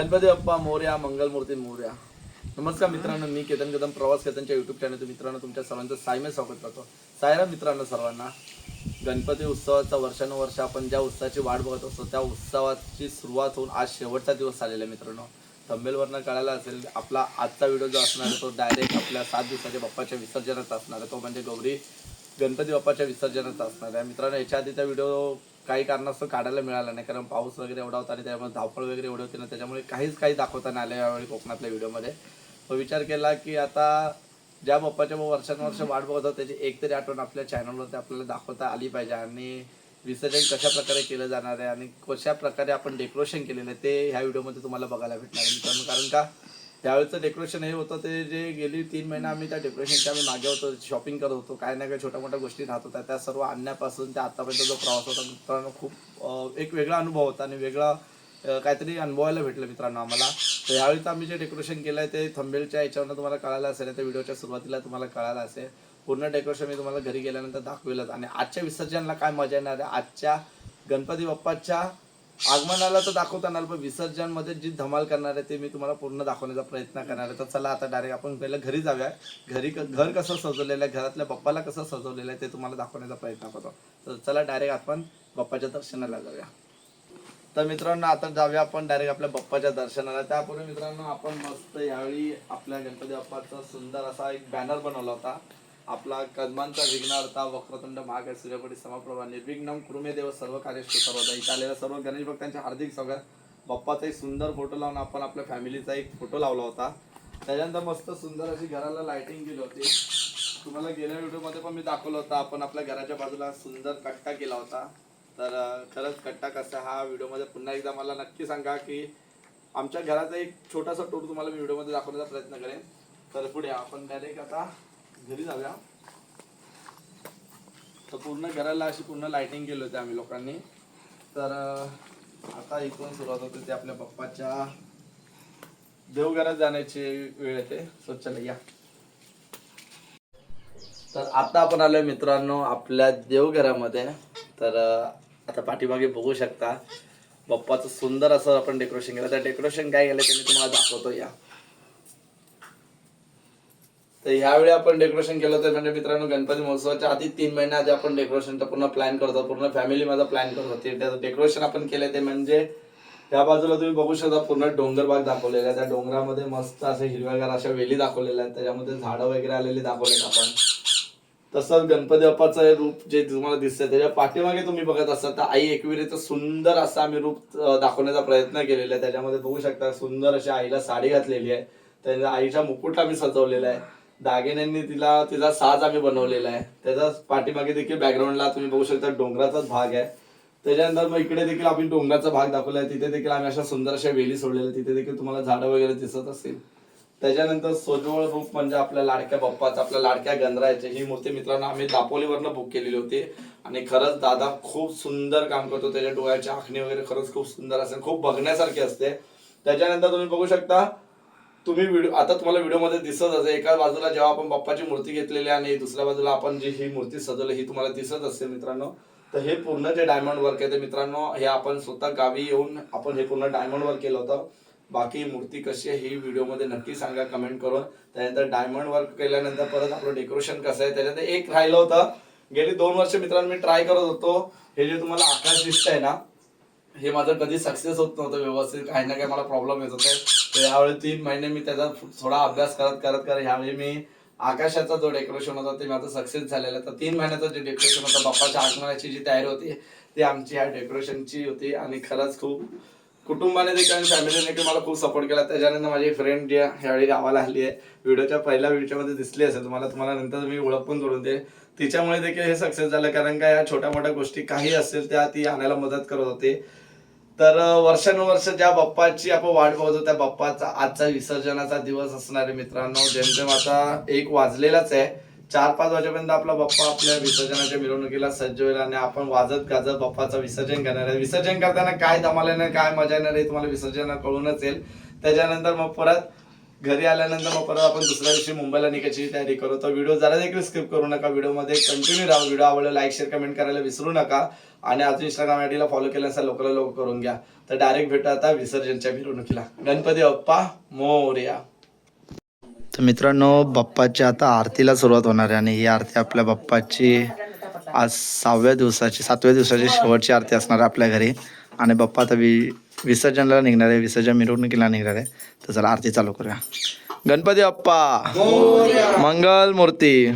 गणपती बाप्पा मोर्या मंगलमूर्ती मोर्या. नमस्कार मित्रांनो मी केतन कदम प्रवास केतनच्या युट्यूब चॅनल मित्रांनो तुमच्या सर्वांचं सायमे स्वागत करतो. सायरा मित्रांनो सर्वांना गणपती उत्सवाचा वर्षानुवर्ष आपण ज्या उत्सवाची वाट बघत असतो त्या उत्सवाची सुरुवात होऊन आज शेवटचा दिवस आलेला आहे मित्रांनो. तंबेलवरनं कळायला असेल आपला आजचा व्हिडिओ जो असणार आहे तो डायरेक्ट आपल्या सात दिवसाच्या बाप्पाच्या विसर्जनाचा असणार आहे. तो म्हणजे गौरी गणपती बाप्पाच्या विसर्जनाचा असणार आहे. मित्रांनो याच्या आधीचा व्हिडिओ काही कारणास्तव काढायला मिळाला नाही. कारण पाऊस वगैरे एवढा होता आणि त्यामुळे धावपळ वगैरे एवढी होती ना त्याच्यामुळे काहीच काही दाखवता नाही आलं यावेळी कोकणातल्या व्हिडिओमध्ये. तो विचार केला की आता ज्या बाप्पाच्या वर्षानुवर्ष वाट बघत होता त्याची एक तरी आठवण आपल्या चॅनलवरती आपल्याला दाखवता आली पाहिजे. आणि विसर्जन कशा प्रकारे केलं जाणार आहे आणि कशा प्रकारे आपण डेकोरेशन केलेलं आहे ते ह्या व्हिडिओमध्ये तुम्हाला बघायला भेटणार आहे मित्रांनो. कारण का? त्यावेळेचं डेकोरेशन हे होतं ते जे गेली तीन महिने आम्ही त्या डेकोरेशनच्या आम्ही मागे होतो शॉपिंग करत होतो. काय ना काय छोट्या मोठ्या गोष्टी राहत होत्या. त्या सर्व आणण्यापासून ते आतापर्यंत जो प्रवास होता मित्रांनो खूप एक वेगळा अनुभव होता आणि वेगळा काहीतरी अनुभवायला भेटलं मित्रांनो आम्हाला. तर यावेळी आम्ही जे डेकोरेशन केलं आहे ते थंबेलच्या याच्यावरनं तुम्हाला कळायला असेल त्या व्हिडिओच्या सुरुवातीला तुम्हाला कळायला असेल. पूर्ण डेकोरेशन मी तुम्हाला घरी गेल्यानंतर दाखवेलच. आणि आजच्या विसर्जनाला काय मजा येणार आहे? आजच्या गणपती बाप्पाच्या आगमनाला तर दाखवता येणार पण विसर्जनमध्ये जी धमाल करणार आहे ते मी तुम्हाला पूर्ण दाखवण्याचा प्रयत्न करणार आहे. तर चला आता डायरेक्ट आपण पहिलं घरी जाऊया. घरी क- घर कसं सजवलेलं आहे घरातल्या बाप्पाला कसं सजवलेलं आहे ते तुम्हाला दाखवण्याचा प्रयत्न करतो. तर चला डायरेक्ट आपण बाप्पाच्या दर्शनाला जाऊया. तर मित्रांनो आता जाऊया आपण डायरेक्ट आपल्या बाप्पाच्या दर्शनाला. त्यापूर्वी मित्रांनो आपण मस्त यावेळी आपल्या गणपती बाप्पाचा सुंदर असा एक बॅनर बनवला होता. आपला कदमांचा विघ्नार्था वक्रतुंड महाग सूर्यपटी समप्रभा निर्विघ्नम कुरुमे देव सर्व कार्य होता इथे आलेल्या सर्व गणेश भक्तांचे हार्दिक स्वागत. बाप्पाचा एक सुंदर फोटो लावून आपण आपल्या फॅमिलीचा एक फोटो लावला होता. त्याच्यानंतर मस्त सुंदर अशी घराला लायटिंग केली होती. तुम्हाला गेल्या व्हिडिओमध्ये पण मी दाखवलं होतं. आपण आपल्या घराच्या बाजूला सुंदर कट्टा केला होता. तर खरंच कट्टा कसा हा व्हिडिओमध्ये पुन्हा एकदा मला नक्की सांगा की आमच्या घराचा एक छोटासा टूर तुम्हाला मी व्हिडिओमध्ये दाखवण्याचा प्रयत्न करेन. तर पुढे आपण डायरेक्ट आता घरी जाऊया. तर पूर्ण घराला अशी पूर्ण लाइटिंग केली होती आम्ही लोकांनी. तर आता इथून सुरुवात होते ते आपल्या पप्पाच्या देवघरात जाण्याची वेळ येते. सो या. तर आता आपण आलोय मित्रांनो आपल्या देवघरामध्ये. तर आता पाठीमागे बघू शकता बाप्पाचं सुंदर असं आपण डेकोरेशन केलं. तर डेकोरेशन काय केलं ते मी तुम्हाला दाखवतो या. तर ह्यावेळी आपण डेकोरेशन केलं होतं. म्हणजे मित्रांनो गणपती महोत्सवाच्या आधी तीन महिन्या आधी आपण डेकोरेशनचा पूर्ण प्लॅन करतो पूर्ण फॅमिली माझा प्लॅन करत होती. त्याचं डेकोरेशन आपण केलं ते म्हणजे त्या बाजूला तुम्ही बघू शकता पूर्ण डोंगर भाग दाखवलेला आहे. त्या डोंगरामध्ये मस्त असे हिरव्यागार अशा वेली दाखवलेल्या आहेत. त्याच्यामध्ये झाडं वगैरे आलेली दाखवलेत आपण. तसंच गणपती बाप्पाचं हे रूप जे तुम्हाला दिसतंय त्याच्या पाठीमागे तुम्ही बघत असाल तर आई एकविरीचं सुंदर असं आम्ही रूप दाखवण्याचा प्रयत्न केलेला आहे. त्याच्यामध्ये बघू शकता सुंदर अशी आईला साडी घातलेली आहे. त्याच्या आईचा मुकुट आम्ही सजवलेला आहे. दागिन्यांनी तिला तिचा साज आम्ही बनवलेला आहे. त्याचा पाठीमागे देखील बॅकग्राऊंडला तुम्ही बघू शकता डोंगराचाच भाग आहे. त्याच्यानंतर मग इकडे देखील आम्ही डोंगराचा भाग दाखवला आहे तिथे देखील आम्ही अशा सुंदर अशा वेली सोडलेल्या तिथे देखील तुम्हाला झाडं वगैरे दिसत असतील त्याच्यानंतर सोजवळ रूप म्हणजे आपल्या लाडक्या बाप्पाचा आपल्या लाडक्या गंधराचे ही मूर्ती मित्रांनो आम्ही दापोलीवरनं बुक केलेली होती. आणि खरंच दादा खूप सुंदर काम करतो. त्याच्या डोळ्याची आखणी वगैरे खरंच खूप सुंदर असते खूप बघण्यासारखी असते. त्याच्यानंतर तुम्ही बघू शकता तुम्ही व्हिडिओ आता तुम्हाला व्हिडिओमध्ये दिसत असेल एका बाजूला जेव्हा आपण बाप्पाची मूर्ती घेतलेली आहे आणि दुसऱ्या बाजूला आपण जी ही मूर्ती सजवली ही तुम्हाला दिसत असेल मित्रांनो तर हे पूर्ण जे डायमंड वर्क आहे ते मित्रांनो हे आपण स्वतः गावी येऊन आपण हे पूर्ण डायमंड वर्क केलं होतं. बाकी मूर्ती कशी आहे ही व्हिडिओमध्ये नक्की सांगा कमेंट करून. त्यानंतर डायमंड वर्क केल्यानंतर परत आपलं डेकोरेशन कसं आहे त्याच्यात एक राहिलं होतं. गेली दोन वर्ष मित्रांनो मी ट्राय करत होतो. हे जे तुम्हाला आकाश दिसत आहे ना हे माझं कधी सक्सेस होत नव्हतं व्यवस्थित काही ना काही मला प्रॉब्लेम येत होते. तर यावेळी तीन महिने मी त्याचा थोडा अभ्यास करत करत करत ह्यावेळी मी आकाशाचा जो डेकोरेशन होता ते माझं सक्सेस झालेलं तर तीन महिन्याचं जे डेकोरेशन होता बाप्पाच्या आगमनाची जी तयारी होती ती आमची ह्या डेकोरेशनची होती आणि खरंच खूप कुटुंबाने देखील आणि फॅमिलीने देखील मला खूप सपोर्ट केला. त्याच्यानंतर माझी फ्रेंड जी ह्यावेळी गावाला आली आहे. व्हिडिओच्या पहिल्या व्हिडिओमध्ये दिसली असेल तुम्हाला तुम्हाला नंतर मी ओळख पण जोडून दे तिच्यामुळे देखील हे सक्सेस झालं कारण का या छोट्या मोठ्या गोष्टी काही असतील त्या ती आणायला मदत करत होती. तर वर्षानुवर्ष ज्या बाप्पाची आपण वाट बघतो त्या बाप्पाचा आजचा विसर्जनाचा दिवस असणारे मित्रांनो जेमतेम आता एक वाजलेलाच आहे. चार पाच वाजेपर्यंत आपला बाप्पा आपल्या विसर्जनाच्या मिरवणुकीला सज्ज होईल आणि आपण वाजत गाजत बाप्पाचं विसर्जन करणार आहे. विसर्जन करताना काय धमाल येणार काय मजा येणार आहे तुम्हाला विसर्जन कळूनच येईल. त्याच्यानंतर मग परत घरी आल्यानंतर मग परत आपण दुसऱ्या दिवशी मुंबईला निघायची तयारी करू. तर व्हिडिओ जरा देखील स्किप करू नका. व्हिडिओमध्ये कंटिन्यू राहा. व्हिडिओ आवडला लाईक शेअर कमेंट करायला विसरू नका. आणि अजून इंस्टाग्राम आयडीला फॉलो केलं असेल लवकर लवकर करून घ्या. तर डायरेक्ट भेटू आता विसर्जनच्या मिरवणुकीला. गणपती बाप्पा मोर्या. तर मित्रांनो बाप्पाची आता आरतीला सुरुवात होणार आहे आणि ही आरती आपल्या बाप्पाची आज सहाव्या दिवसाची सातव्या दिवसाची शेवटची आरती असणार आहे आपल्या घरी. आणि बाप्पा आता वि विसर्जनला निघणार आहे विसर्जन मिरवणुकीला निघणार आहे. तर चला आरती चालू करूया. गणपती अप्पा मंगल मूर्ती!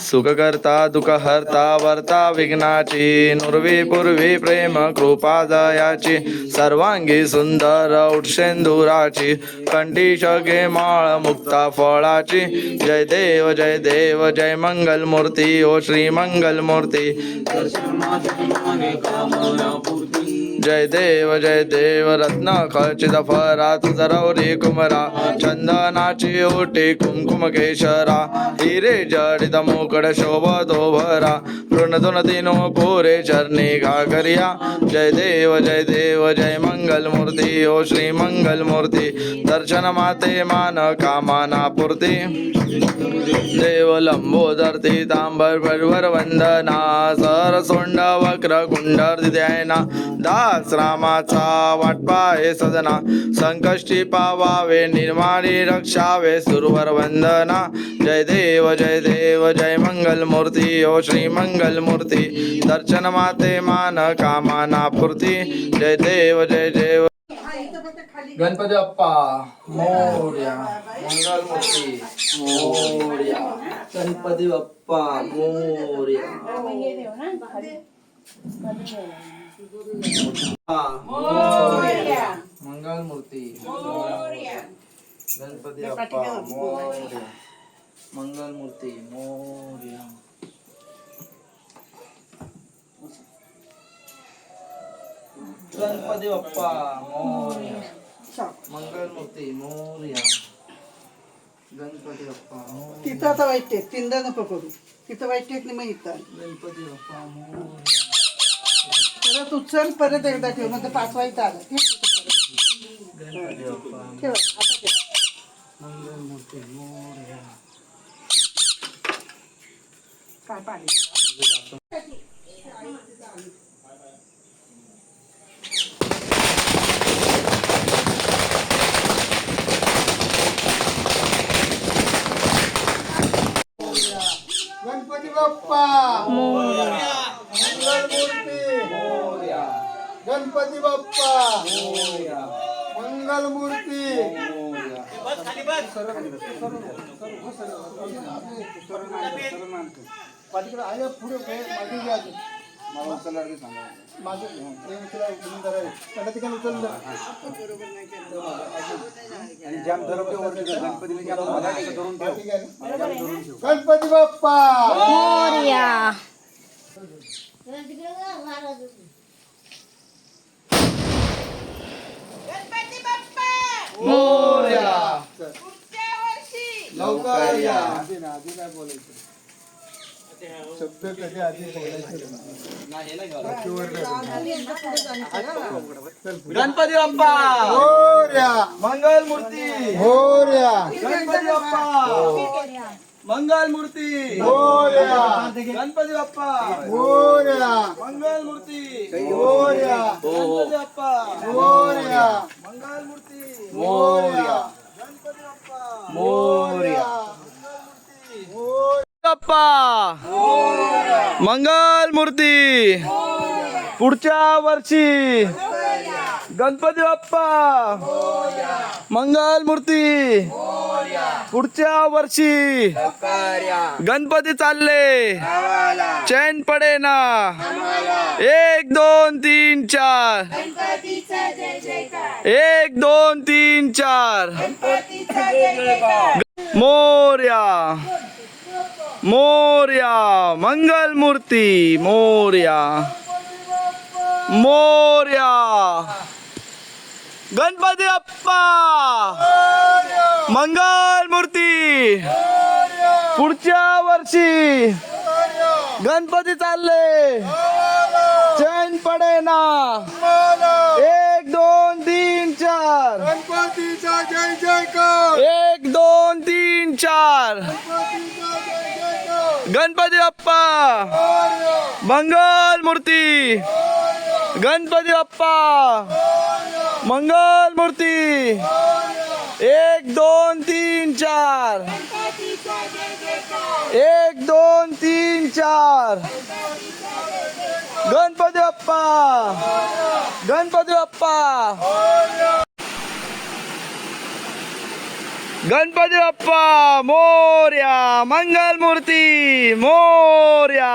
सुख करता दुख हरता वर्ता विघ्नाची नुर्वी पूर्वी प्रेम कृपा दयाची सर्वांगी सुंदर उठशेंदुराची कंठी शगे माळ मुक्ता फळाची. जय देव जय देव जय मंगल मूर्ती ओ श्री मंगल मूर्ती. जय देव जय देव रत्न खचित फरा तुझरवरी कुमरा चंदनाची ओटी कुमकुम केशरा हिरे जडित मुकड दोभरा भरा ऋण दिनो कोरे चरणी घागरिया। जय देव जय देव जय मंगल मूर्ती ओ श्री मंगल मूर्ती दर्शन माते मान कामाना पूर्ती। देव लंबोदरती तांबर परवर वंदना सर सोंड वक्र कुंडर दा दास रामाचा वाटपाहे सदना संकष्टी पावावे निर्माणी रक्षावे. सुरवर वंदना. जय देव जय देव जय मंगल मूर्ती ओ श्री मंगल मूर्ती दर्शन माते मान कामाना पूर्ती. जय देव जय देव. गणपती बाप्पा मोर्या. मंगल मूर्ती मोर्या. गणपती बाप्पा मोर्या. मंगल मूर्ती गणपती बाप्पा मोर्या. मंगल मूर्ती मोर्या. गणपती बाप्पा मोर्या. मंगल मूर्ती मोर्या. गणपती बाप्पा. तिथं आता वाईट आहे तीनदा नको करू. तिथं वाईट आहे मग इथं गणपती बाप्पा मोर्या. परत उचल परत एकदा ठेव नंतर पाच आलं. ठेव आता ठेव. काय पाणी गणपती बाप्पा मंगल मूर्ती मोर्या गणपती बाप्पा मोर्या मंगल मूर्ती मोर्या पाठीकडे आहे पुढे मागे घ्या अजून. उचलून त्याला तिकडे उचललं. गणपती बाप्पा मोर्या लवकर या आधी ना आधी नाही बोलायचं. शब्द कधी आधी बोलायचे गणपती बाप्पा. होर्या मंगल मूर्ती होर्या गणपती बाप्पा. मंगल मूर्ती होर्या गणपती बाप्पा. होर्या मंगल मूर्ती होर्या गणपती बाप्पा. होर्या मंगल मूर्ती बाप्पा मोर्या. मंगल मूर्ती पुढच्या वर्षी. गणपती बाप्पा. मंगल मूर्ती. पुढच्या वर्षी. गणपती चालले. चैन पडे ना एक दोन तीन चार. एक दोन तीन चार. मोर्या. मोर्या. मंगल मूर्ती. मोर्या. मोर्या. गणपती अप्पा. मंगल मूर्ती. पुढच्या वर्षी गणपती चालले. चैन पडे ना एक दोन तीन चार. गणपतीचा जय जयकार एक दोन तीन चार. गणपती मोरया, मंगल मूर्ती. गणपती बाप्पा! मंगल मूर्ती! एक दोन तीन चार! एक दोन तीन चार! गणपती बाप्पा! गणपती बाप्पा! गणपती बाप्पा! मोर्या! मंगल मूर्ती! मोर्या!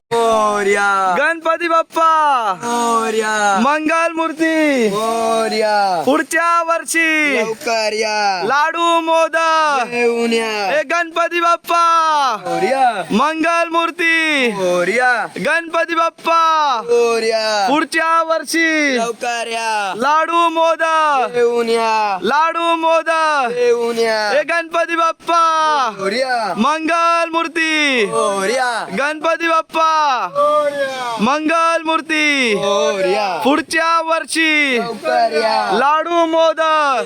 मोर्या. गणपती बाप्पा. मोर्या. मंगल मूर्ती. मोर्या. पुढच्या वर्षी. लवकर या. लाडू मोदक. या. हे गणपती बाप्पा. मोर्या. मंगल मूर्ती. मोर्या. गणपती बाप्पा. मोर्या. पुढच्या वर्षी. लवकर या. लाडू मोदक. येऊन या. लाडू मोदक. येऊन या. हे गणपती बाप्पा. मोर्या. मंगल मूर्ती. मोर्या. गणपती बाप्पा. मंगल मूर्ती. मोर्या पुढच्या वर्षी. लाडू मोदक.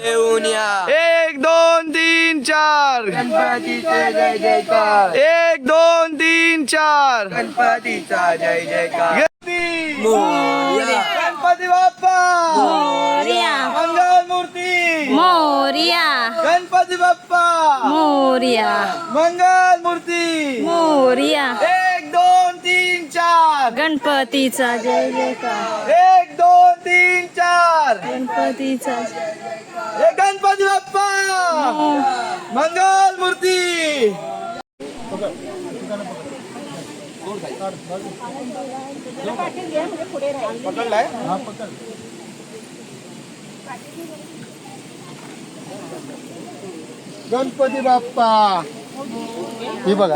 एक दोन तीन चार. गणपतीचे जय जयकार एक दोन तीन चार. गणपतीचा जय जयकार गणपती. मोर्या गणपती बाप्पा. मोर्या मंगल मूर्ती. मोर्या. गणपती बाप्पा. मोर्या. मंगल मूर्ती. मोर्या. गणपतीचा जय जयकार. एक दोन तीन चार. गणपतीचा हे गणपती बाप्पा! मंगल मूर्ती! पकडलाय? गणपती बाप्पा! हे बघा.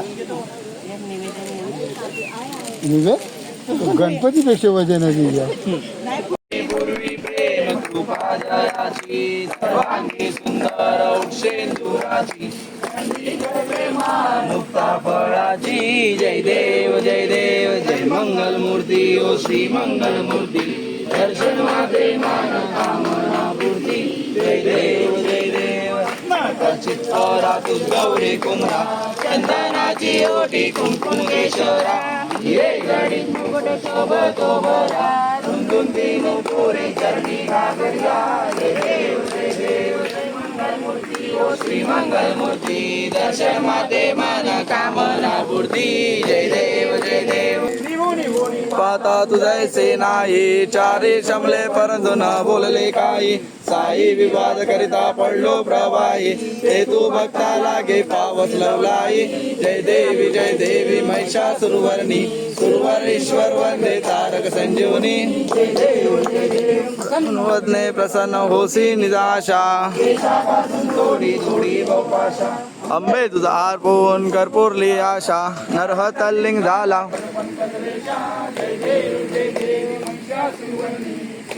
निघ गणपतीपेक्षा वजन आहे निघा पूर्वी प्रेम कृपा जयाची सर्वांगी सुंदर औक्षेंदुराची मुक्ता फळाची जय देव जय देव जय मंगल मूर्ती ओ श्री मंगल मूर्ती दर्शन माते मान कामना पूर्ती जय देव जय देव चित्तरा तू गौरी कुंभा चंदनाची ओटी कुंकुमेश्वरा ये गडी मुकुट शोभतो बरा रुंदून तीन पोरे चरणी घागरिया देव देव मूर्ती ओ श्री मंगल मूर्ती दर्शन माते मन कामना पूर्ती जय देव जय देव पाहता तुझैसे नाही चारे शमले परंतु न बोलले काही. साई विवाद करिता पडलो प्रवाही. ते तू भक्ता लागे पावस लवलाई. जय देवी जय देवी महिषा सुरवर्णी सुरवरेश्वर वंदे तारक संजीवनी. वदने प्रसन्न होसी निदाशा थोडी थोडी अंबे तुझा अर्पण कर्पूरली आशा. नरह तल्लिंग झाला.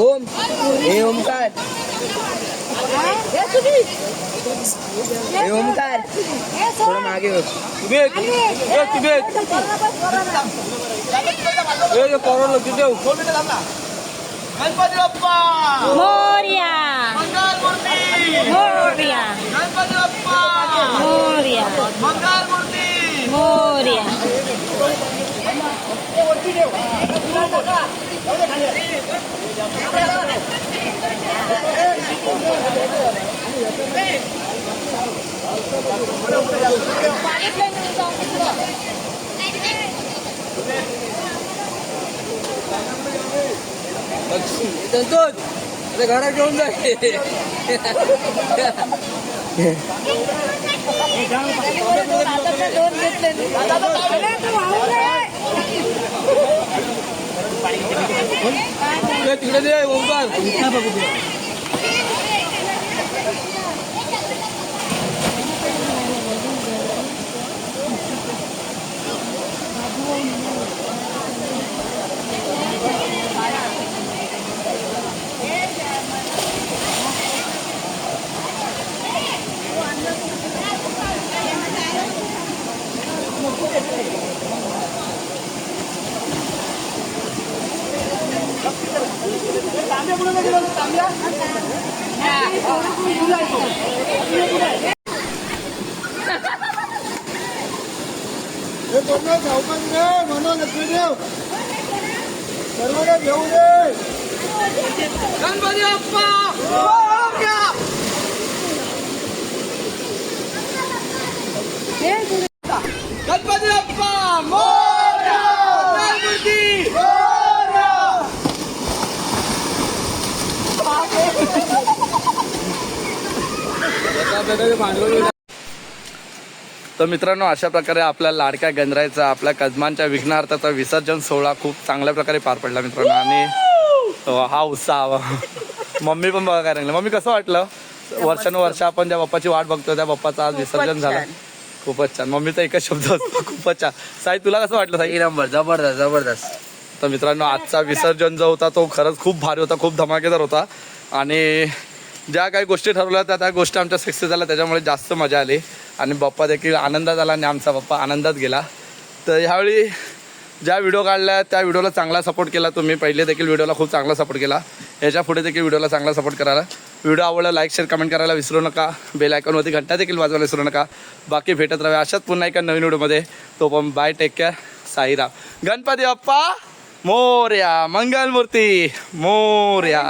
ओम हे ओमकार हे ओमकार थोडं मागे हो गणपती बाप्पा मोर्या मोर्या गणपती बाप्पा मोर्या मंगल मूर्ती मोर्या संतोष आता घरात घेऊन जाय तिकडे दे ओमकार हे पूर्ण चौकात रे म्हणून देव सर्वांना घेऊन ये गणपती बाप्पा मोरया! गणपती बाप्पा मोरया! मंगल मूर्ती मोरया! तर मित्रांनो अशा प्रकारे आपल्या लाडक्या गंधरायचा आपल्या कदमांच्या विघ्नार्थाचा विसर्जन सोहळा खूप चांगल्या प्रकारे पार पडला मित्रांनो. आणि हा उत्साह. मम्मी पण बघा काय मम्मी कसं वाटलं? वर्षानुवर्ष आपण ज्या बाप्पाची वाट बघतो त्या बाप्पाचं आज विसर्जन झालं. खूपच छान. मम्मीचा एकच शब्द असतो खूपच छान. साई तुला कसं वाटलं साई? एक नंबर जबरदस्त जबरदस्त. तर मित्रांनो आजचा विसर्जन जो होता तो खरंच खूप भारी होता खूप धमाकेदार होता. आणि ज्या काही गोष्टी ठरवल्या त्या त्या गोष्टी आमच्या सक्सेस झाल्या त्याच्यामुळे जास्त मजा आली. आणि बाप्पा देखील आनंदात आला आणि आमचा बाप्पा आनंदात गेला. तर ह्यावेळी ज्या व्हिडिओ काढल्या त्या व्हिडिओला चांगला सपोर्ट केला तुम्ही. पहिले देखील व्हिडिओला खूप चांगला सपोर्ट केला. याच्यापुढे देखील व्हिडिओला चांगला सपोर्ट करायला. व्हिडिओ आवडला लाईक शेअर कमेंट करायला विसरू नका. बेल आयकॉनवरती घंटा देखील वाजवायला विसरू नका. बाकी भेटत राहा. अशाच पुन्हा एका नवीन व्हिडिओमध्ये तो पण bye take care Sairam. Ganpati Bappa Morya. Mangalmurti Morya.